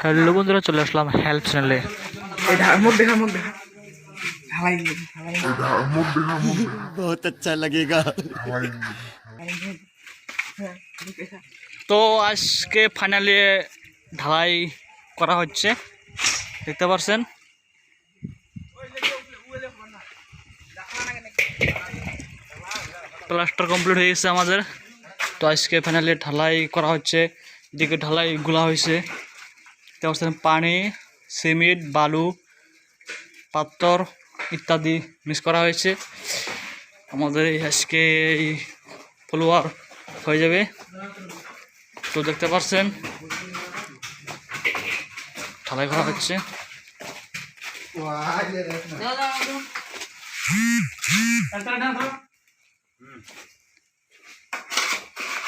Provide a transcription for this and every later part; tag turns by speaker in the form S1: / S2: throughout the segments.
S1: Hello বন্ধুরা চলে আসলাম help চ্যানেলে
S2: বহুত আচ্ছা
S1: তো আজকে ফাইনালি ঢালাই করা হচ্ছে। দেখতে পারছেন? প্লাস্টার কমপ্লিট হয়ে গেছে আমাদের। তো আজকে ফাইনালি ঢালাই করা হচ্ছে। এদিকে ঢালাই গুলা হয়েছে। পাচ্ছেন পানি, সিমেন্ট, বালু, পাথর ইত্যাদি মিক্স করা হয়েছে। আমাদের আজকে এই ফলোয়ার হয়ে যাবে। তো দেখতে পাচ্ছেন, ঢালাই করা হচ্ছে।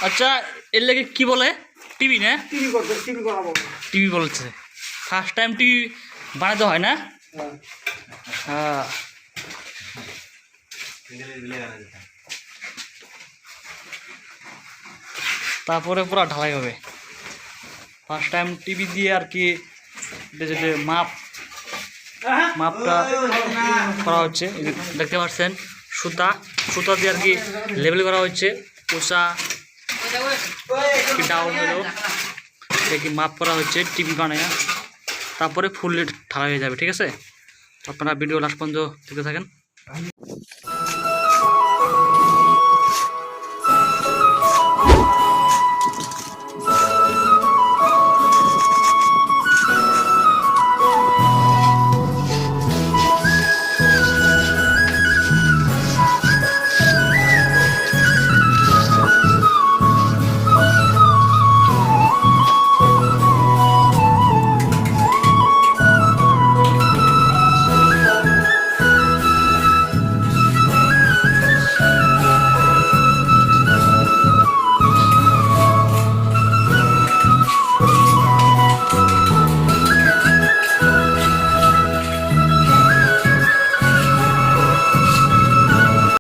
S1: আচ্ছা এর লেগে কি বলে? টিভি না?
S2: টিভি করবে টিভি করাবো।
S1: টিভি বলছে। ফার্স্ট টাইম টিভি বানাতে হয় না? হ্যাঁ। তারপরে পুরো ঢালাই হবে। ফার্স্ট টাইম টিভি দিয়ে আর কি যে মাপ মাপটা করা হচ্ছে। দেখতে পাচ্ছেন সুতা। সুতা দিয়ে আর কি লেবেল করা হচ্ছে। পোষা ডাউন হলো এটাকে মাপ করা হচ্ছে টিভি বানায় তারপরে ফুল ঢালা হয়ে যাবে ঠিক আছে আপনারা ভিডিও লাস্ট পর্যন্ত দেখতে থাকেন